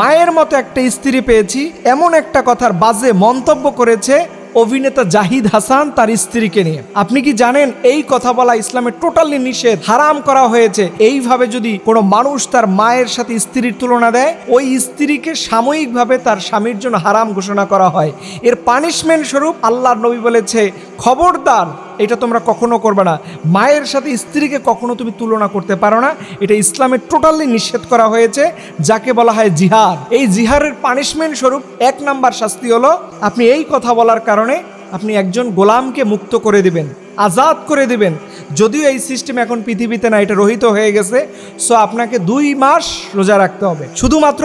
মায়ের মতো একটা স্ত্রী পেয়েছি, এমন একটা কথার বাজে মন্তব্য করেছে অভিনেতা জাহিদ হাসান তার স্ত্রীকে নিয়ে। আপনি কি জানেন, এই কথা বলা ইসলামের টোটালি নিষেধ, হারাম করা হয়েছে। এইভাবে যদি কোনো মানুষ তার মায়ের সাথে স্ত্রীর তুলনা দেয়, ওই স্ত্রীকে সাময়িকভাবে তার স্বামীর জন্য হারাম ঘোষণা করা হয়। এর পানিশমেন্ট স্বরূপ আল্লাহর নবী বলেছে, খবরদার এটা তোমরা কখনো করবে না। মায়ের সাথে স্ত্রীকে কখনো তুমি তুলনা করতে পারো না। এটা ইসলামের টোটালি নিষেধ করা হয়েছে, যাকে বলা হয় জিহাদ। এই জিহারের পানিশমেন্ট স্বরূপ এক নাম্বার শাস্তি হলো, আপনি এই কথা বলার কারণে আপনি একজন গোলামকে মুক্ত করে দিবেন, আজাদ করে দিবেন। যদিও এই সিস্টেম এখন পৃথিবীতে না, এটা রহিত হয়ে গেছে। সো আপনাকে দুই মাস রোজা রাখতে হবে। শুধুমাত্র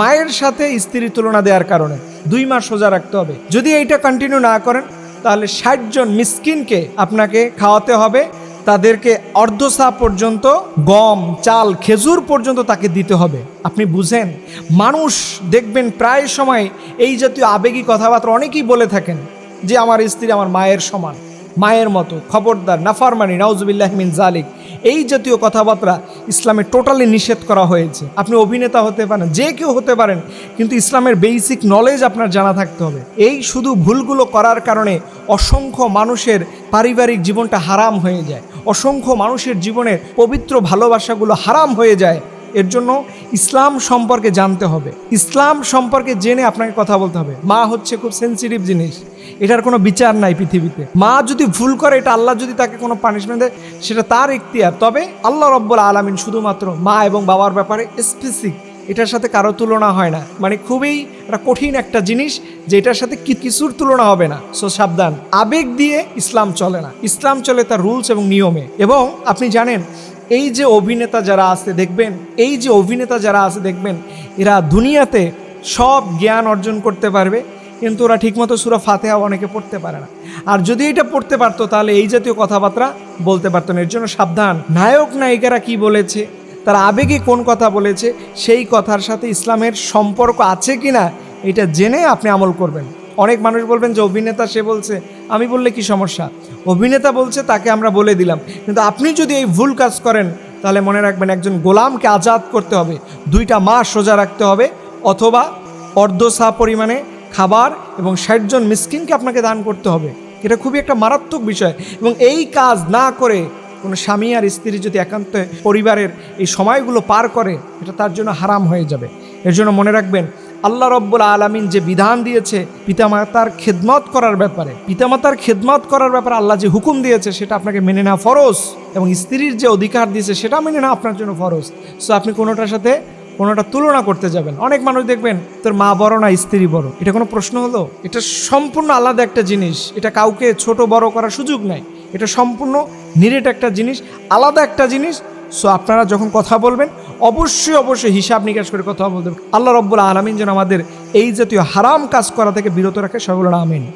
মায়ের সাথে স্ত্রীর তুলনা দেওয়ার কারণে দুই মাস সোজা রাখতে হবে। যদি এইটা কন্টিনিউ না করেন তাহলে ষাটজন মিসকিনকে আপনাকে খাওয়াতে হবে। তাদেরকে অর্ধসা পর্যন্ত, গম, চাল, খেজুর পর্যন্ত তাকে দিতে হবে। আপনি বুঝেন? মানুষ দেখবেন প্রায় সময় এই জাতীয় আবেগী কথাবার্তা অনেকেই বলে থাকেন যে, আমার স্ত্রী আমার মায়ের সমান, মায়ের মতো, খবরদার, নাফারমানি নাউজবিল্লাহমিন জালিক এই জাতীয় কথাবার্তা ইসলামে টোটালি নিষেধ করা হয়েছে। আপনি অভিনেতা হতে পারেন, যে কেউ হতে পারেন, কিন্তু ইসলামের বেসিক নলেজ আপনার জানা থাকতে হবে। এই শুধু ভুলগুলো করার কারণে অসংখ্য মানুষের পারিবারিক জীবনটা হারাম হয়ে যায়। অসংখ্য মানুষের জীবনের পবিত্র ভালোবাসাগুলো হারাম হয়ে যায়। এর জন্য ইসলাম সম্পর্কে জানতে হবে। ইসলাম সম্পর্কে জেনে আপনাকে কথা বলতে হবে। মা হচ্ছে খুব সেন্সিটিভ জিনিস। এটার কোনো বিচার নাই পৃথিবীতে। মা যদি ভুল করে, এটা আল্লাহ যদি তাকে কোনো পানিশমেন্ট দেয়, সেটা তার ইখতিয়ার। তবে আল্লাহ রব্বুল আলমিন শুধুমাত্র মা এবং বাবার ব্যাপারে স্পেসিফিক এটার সাথে কারও তুলনা হয় না। মানে খুবই একটা কঠিন একটা জিনিস, যে এটার সাথে কিছুর তুলনা হবে না। সো সাবধান। আবেগ দিয়ে ইসলাম চলে না। ইসলাম চলে তার রুলস এবং নিয়মে। এবং আপনি জানেন এই যে অভিনেতা যারা আছে, দেখবেন, এই যে অভিনেতা যারা আছে, দেখবেন, এরা দুনিয়াতে সব জ্ঞান অর্জন করতে পারবে, কিন্তু ওরা ঠিকমতো সুরা ফাতেহা অনেকে পড়তে পারে না। আর যদি এটা পড়তে পারতো, তাহলে এই জাতীয় কথাবার্তা বলতে পারতো না। এর জন্য সাবধান। নায়ক, নায়িকারা কি বলেছে? তারা আবেগে কোন কথা বলেছে? সেই কথার সাথে ইসলামের সম্পর্ক আছে কি না এটা জেনে আপনি আমল করবেন। অনেক মানুষ বলবেন যে, অভিনেতা সে বলছে আমি বললে কি সমস্যা? অভিনেতা বলছে, তাকে আমরা বলে দিলাম। কিন্তু আপনি যদি এই ভুল কাজ করেন, তাহলে মনে রাখবেন একজন গোলামকে আজাদ করতে হবে। দুইটা মাস সোজা রাখতে হবে, অথবা অর্ধসা পরিমাণে খাবার এবং ষাটজন মিসকিনকে আপনাকে দান করতে হবে। এটা খুবই একটা মারাত্মক বিষয়। এবং এই কাজ না করে কোনো স্বামী আর স্ত্রী যদি একান্ত পরিবারের এই সময়গুলো পার করে, এটা তার জন্য হারাম হয়ে যাবে। এর জন্য মনে রাখবেন আল্লাহ রব্বুল আলমিন যে বিধান দিয়েছে পিতামাতার খেদমত করার ব্যাপারে, পিতামাতার খেদমত করার ব্যাপারে আল্লাহ যে হুকুম দিয়েছে সেটা আপনাকে মেনে নেওয়া ফরজ এবং স্ত্রীর যে অধিকার দিয়েছে সেটা মেনে নেওয়া আপনার জন্য ফরজ। সো আপনি কোনোটার সাথে কোনোটা তুলনা করতে যাবেন। অনেক মানুষ দেখবেন, তোর মা বড় না স্ত্রী বড়? এটা কোনো প্রশ্ন হলো? এটা সম্পূর্ণ আলাদা একটা জিনিস। এটা কাউকে ছোট বড় করার সুযোগ নাই। এটা সম্পূর্ণ নিরেট একটা জিনিস, আলাদা একটা জিনিস। সো আপনারা যখন কথা বলবেন অবশ্যই অবশ্যই হিসাব নিকাশ করে কথা বলতে। আল্লাহ রব্বুল আলমিন যেন আমাদের এই জাতীয় হারাম কাজ করা থেকে বিরত রাখে সকল আমিন